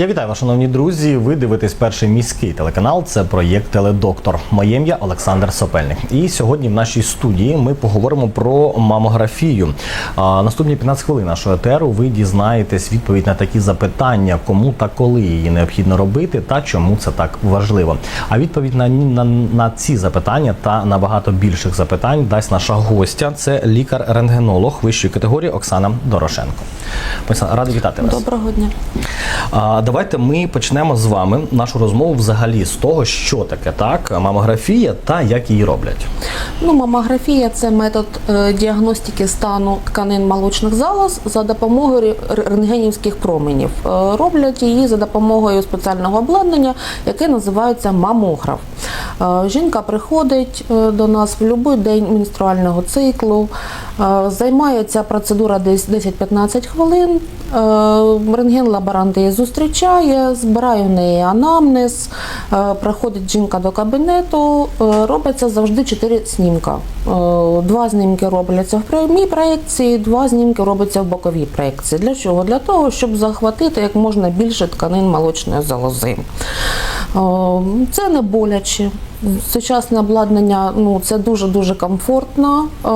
Я вітаю вас, шановні друзі. Ви дивитесь перший міський телеканал. Це проєкт Теледоктор. Моє ім'я Олександр Сопельник. І сьогодні в нашій студії ми поговоримо про мамографію. А, наступні 15 хвилин нашого етеру ви дізнаєтесь відповідь на такі запитання, кому та коли її необхідно робити, та чому це так важливо. А відповідь на, на, на ці запитання та на багато більших запитань дасть наша гостя. Це лікар-рентгенолог вищої категорії Оксана Дорошенко. Оксана, радий вітати вас. Доброго дня. Давайте ми почнемо з вами нашу розмову взагалі з того, що таке так мамографія та як її роблять. Ну, мамографія це метод е, діагностики стану тканин молочних залоз за допомогою рентгенівських променів. Е, Роблять її за допомогою спеціального обладнання, яке називається мамограф. Е, Жінка приходить до нас в будь-який день менструального циклу. Займає ця процедура десь 10-15 хвилин. Е, Рентген-лаборант її зустрічає, збирає в неї анамнез, е, приходить жінка до кабінету, е, робиться завжди 4 знімка. Е, Два знімки робляться в прямій проєкції, два знімки робляться в боковій проєкції. Для чого? Для того, щоб захватити як можна більше тканин молочної залози. Це не боляче. Сучасне обладнання ну, це дуже-дуже комфортно. Е,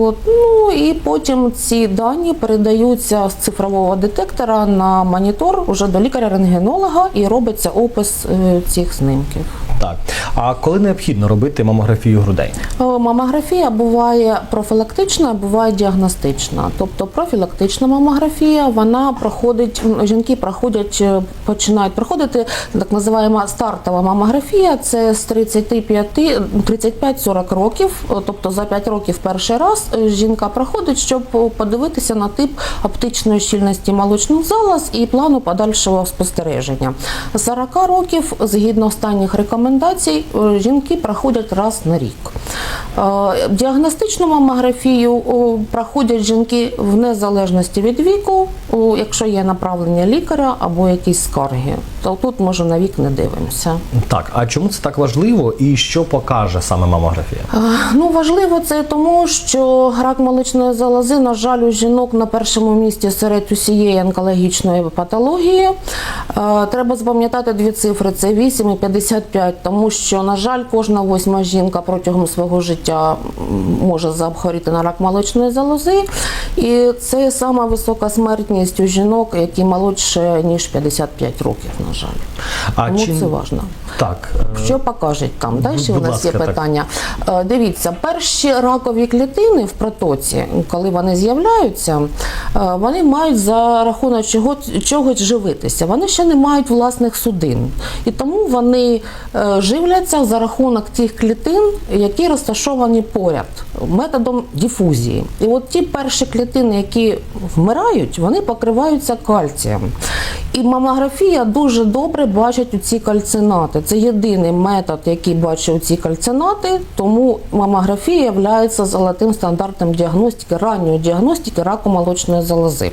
от. Ну, і потім ці дані передаються з цифрового детектора на монітор уже до лікаря-рентгенолога і робиться опис е, цих знімків. Так, а коли необхідно робити мамографію грудей? Е, Мамографія буває профілактична, буває діагностична. Тобто профілактична мамографія, вона проходить, жінки проходять, е, починають проходити так називаємо стартова мамографія. Це з 35, 35-40 років, е, тобто за 5 років перший раз жінка проходить, щоб подивитися на тип оптичної щільності молочних залоз і плану подальшого спостереження. З 40 років, згідно останніх рекомендацій, е, жінки проходять раз на рік. Е, Діагностичну мамографію проходять жінки в незалежності від віку, якщо є направлення лікаря або якісь скарги, то тут може на вік не дивимося. Так, а чому це так важливо і що покаже саме мамографія? Е, Ну, важливо це тому, що рак молочної залози, на жаль, у жінок на першому місці серед усієї онкологічної патології. Е, Треба запам'ятати дві цифри: це 8 і 55, тому що, на жаль, кожна восьма жінка протягом свого життя може захворіти на рак молочної залози. І це сама висока смертність у жінок, які молодше ніж 55 років, на жаль. А Тому чи- це важливо. Так, е, Що покажуть там? Далі у нас ласка, є питання. Е, Дивіться, перші ракові клітини в протоці, коли вони з'являються, е, вони мають за рахунок чого, чогось живитися. Вони ще не мають власних судин. І тому вони е, живляться за рахунок тих клітин, які розташовані поряд методом дифузії. І от ті перші клітини, які вмирають, вони покриваються кальцієм. І мамографія дуже добре бачить у ці кальцинати. Це єдиний метод, який бачить ці кальцинати, тому мамографія є золотим стандартом діагностики, ранньої діагностики раку молочної залози.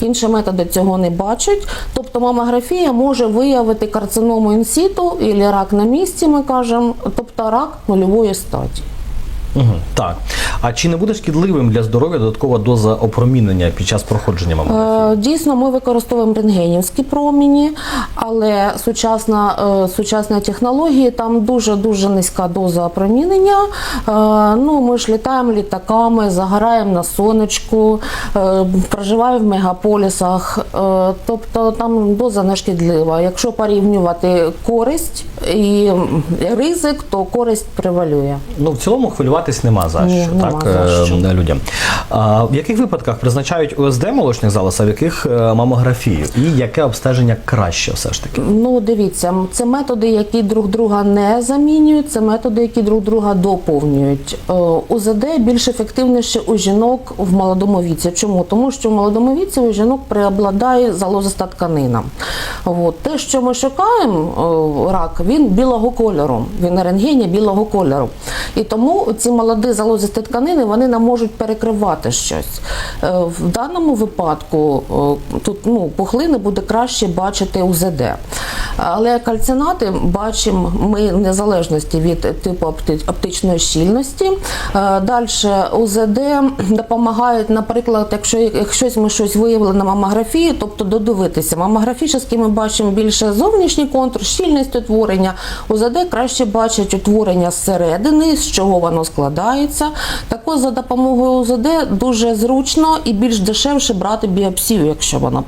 Інші методи цього не бачать. Тобто мамографія може виявити карциному інсіту і рак на місці, ми кажемо, тобто рак нульової стадії. угу, так. А чи не буде шкідливим для здоров'я додаткова доза опромінення під час проходження мамографії? Е, Дійсно, ми використовуємо рентгенівські промені, але сучасна, е, сучасні технології там дуже дуже низька доза опромінення. Е, Ну, ми ж літаємо літаками, загораємо на сонечку, проживаємо в мегаполісах. Тобто там доза не шкідлива. Якщо порівнювати користь і ризик, то користь превалює. Ну, в цілому хвилюватись нема за що, нема так, за е, людям. А, в яких випадках призначають ОСД молочних залоз, а в яких е, мамографію? І яке обстеження краще все ж таки? Ну, дивіться, це методи, які друг друга не замінюють, це методи, які друг друга доповнюють. Е, УЗД більш ефективніше у жінок в молодому віці. Чому? Тому що в молодому віці у жінок преобладає залозиста тканина. От. Те, що ми шукаємо, е, рак, він білого кольору, він на рентгені білого кольору. І тому ці молоді залозисті тканини тканини вони нам можуть перекривати щось. Е, В даному випадку е, тут ну, пухлини буде краще бачити УЗД. Але кальцинати бачимо ми в незалежності від типу оптичної щільності. Далі УЗД допомагають, наприклад, якщо якщо ми щось виявили на мамографії, тобто додивитися. Мамографічно ми бачимо більше зовнішній контур, щільність утворення. УЗД краще бачить утворення зсередини, з чого воно складається. Також за допомогою УЗД дуже зручно і більш дешевше брати біопсію, якщо вона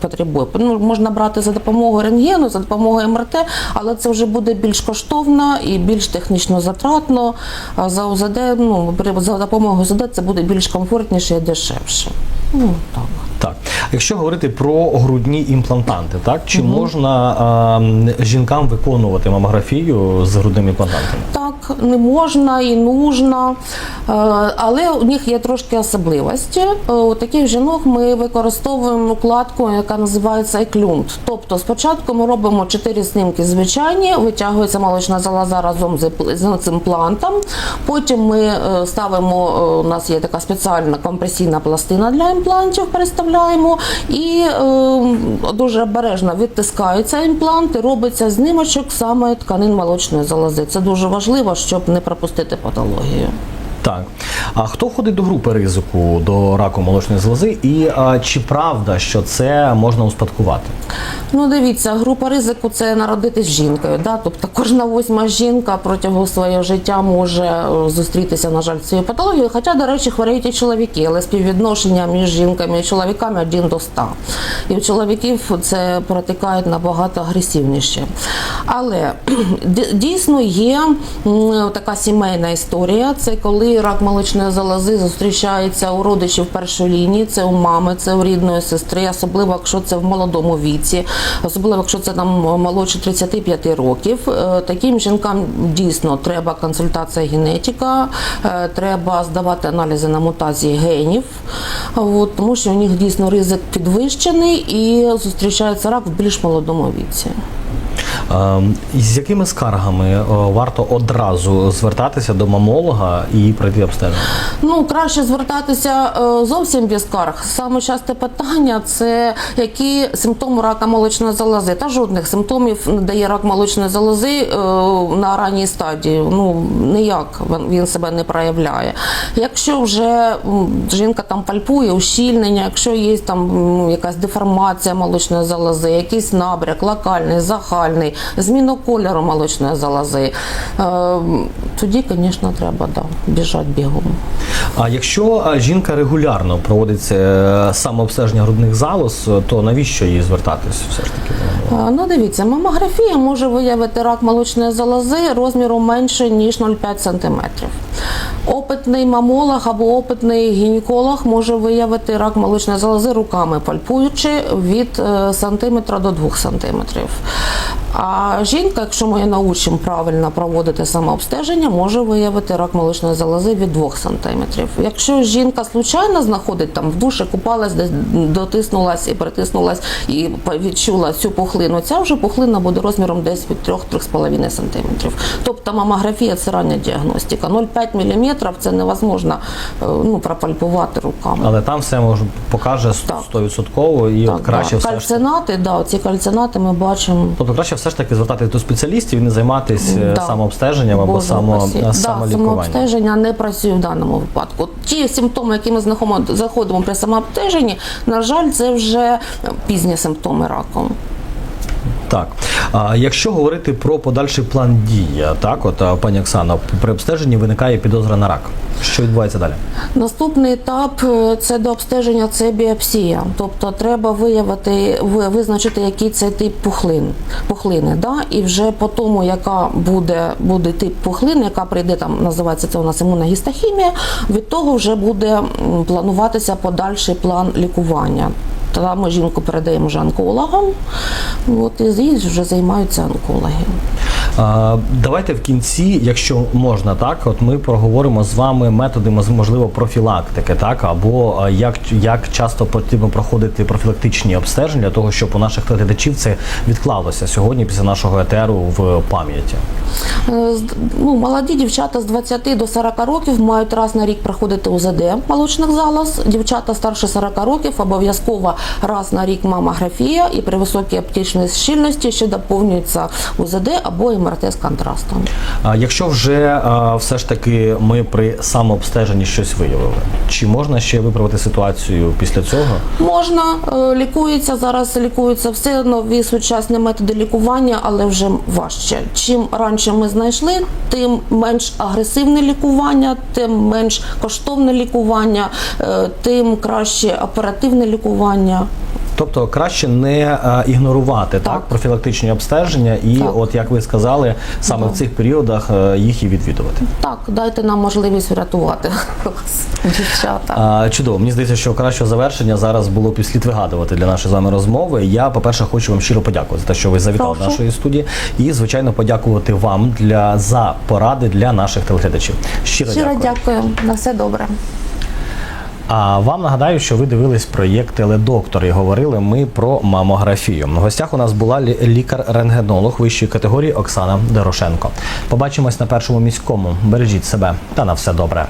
потребує. Ну, можна брати за допомогою рентгену, за допомогою МРТ, але це вже буде більш коштовно і більш технічно затратно. За УЗД, ну, за допомогою ОЗД це буде більш комфортніше і дешевше. Ну, так. Так, якщо говорити про грудні імплантанти, так чи можна а, жінкам виконувати мамографію з грудними імплантантами? Так, не можна і нужно, Е, але у них є трошки особливості. Е, У таких жінок ми використовуємо укладку, яка називається еклюнт. Тобто спочатку ми робимо чотири снімки звичайні, витягується молочна залоза разом з з імплантом. Потім ми е, ставимо, у нас є така спеціальна компресійна пластина для імплантів, переставляємо і дуже обережно відтискаються імпланти, робиться знімочок саме тканин молочної залози. Це дуже важливо, щоб не пропустити патологію. Так. А хто входить до групи ризику до раку молочної залози? І а, чи правда, що це можна успадкувати? Ну, дивіться, група ризику це народитись жінкою. Да? Тобто кожна восьма жінка протягом свого життя може е, зустрітися, на жаль, цією патологією. Хоча, до речі, хворіють і чоловіки, але співвідношення між жінками і чоловіками 1 до 100. І у чоловіків це протикає набагато агресивніше. Але дійсно є така сімейна історія. Це коли рак молочної залози зустрічається у родичів першої лінії, це у мами, це у рідної сестри, особливо якщо це в молодому віці, особливо якщо це там молодше 35 років. Е, Таким жінкам дійсно треба консультація генетика, е, треба здавати аналізи на мутації генів, от, тому що у них дійсно ризик підвищений і зустрічається рак в більш молодому віці. Ем, З якими скаргами е, варто одразу звертатися до мамолога і пройти обстеження? Ну, краще звертатися е, зовсім без скарг. Саме часте питання це які симптоми рака молочної залози. Та жодних симптомів не дає рак молочної залози е, на ранній стадії. Ну ніяк він- себе не проявляє. Якщо вже жінка там пальпує, ущільнення, якщо є там якась деформація молочної залози, якийсь набряк, локальний, загальний, зміна кольору молочної залози, е, тоді, звісно, треба да, біжати бігом. А якщо е, жінка регулярно проводить е, самообстеження грудних залоз, то навіщо їй звертатись все ж таки Ну, дивіться, мамографія може виявити рак молочної залози розміру менше ніж 0,5 см. Опитний мамолог або опитний гінеколог може виявити рак молочної залози руками, пальпуючи від е, сантиметра до 2 сантиметрів. А жінка, якщо ми її научимо правильно проводити самообстеження, може виявити рак молочної залози від 2 сантиметрів. Якщо жінка случайно знаходить там в душі, купалась, дотиснулась і притиснулась і відчула цю пухлину, ця вже пухлина буде розміром десь від 3-3,5 сантиметрів. Тобто мамографія це рання діагностика. 0,5 мм це невозможно е, ну, пропальпувати руками. Але там все може покаже Так. 100% і от краще да. все ж да, ці кальцинати ми бачимо. Тобто краще все ж таки звертатись до спеціалістів і не займатися Да. самообстеженням або само, е, да, самообстеження не працює в даному випадку. Ті симптоми, які ми знаходимо, заходимо при самообстеженні, на жаль, це вже пізні симптоми раку. Так. А якщо говорити про подальший план дії, так, от пані Оксано, при обстеженні виникає підозра на рак. Що відбувається далі? Наступний етап е, це до обстеження це біопсія. Тобто треба виявити, визначити, який це тип пухлин, пухлини. Да? І вже по тому, яка буде, буде тип пухлини, яка прийде там, називається це у нас імунна гістохімія, від того вже буде плануватися подальший план лікування. Тоді ми жінку передаємо вже онкологам, от, і вже займаються онкологи. Давайте в кінці, якщо можна, так от ми проговоримо з вами методи можливо профілактики, так або як, як часто потрібно проходити профілактичні обстеження для того, щоб у наших глядачів це відклалося сьогодні після нашого етеру в пам'яті. Е, Ну, молоді дівчата з 20 до 40 років мають раз на рік проходити УЗД молочних залоз. Дівчата старше 40 років обов'язково раз на рік мамографія і при високій оптичній щільності ще доповнюється УЗД або МРТ з контрастом. А якщо вже а, все ж таки ми при самообстеженні щось виявили, чи можна ще виправити ситуацію після цього? Можна, е, лікується зараз, лікуються все нові сучасні методи лікування, але вже важче. Чим раніше ми знайшли, тим менш агресивне лікування, тим менш коштовне лікування, е, тим краще оперативне лікування. Тобто краще не е, ігнорувати так. Так. профілактичні обстеження, і Так. от як ви сказали, саме в цих періодах е, їх і відвідувати. Так, дайте нам можливість врятувати вас, дівчата. Чудово, мені здається, що кращого завершення зараз було б слід вигадувати для нашої з вами розмови. Я, по-перше, хочу вам щиро подякувати за те, що ви завітали до нашої студії, і звичайно подякувати вам для за поради для наших телеглядачів. Щиро, Щиро дякую. дякую. На все добре. А вам нагадаю, що ви дивились проєкт Теледоктор і говорили ми про мамографію. В гостях у нас була лі- лікар-рентгенолог вищої категорії Оксана Дорошенко. Побачимось на першому міському. Бережіть себе та на все добре.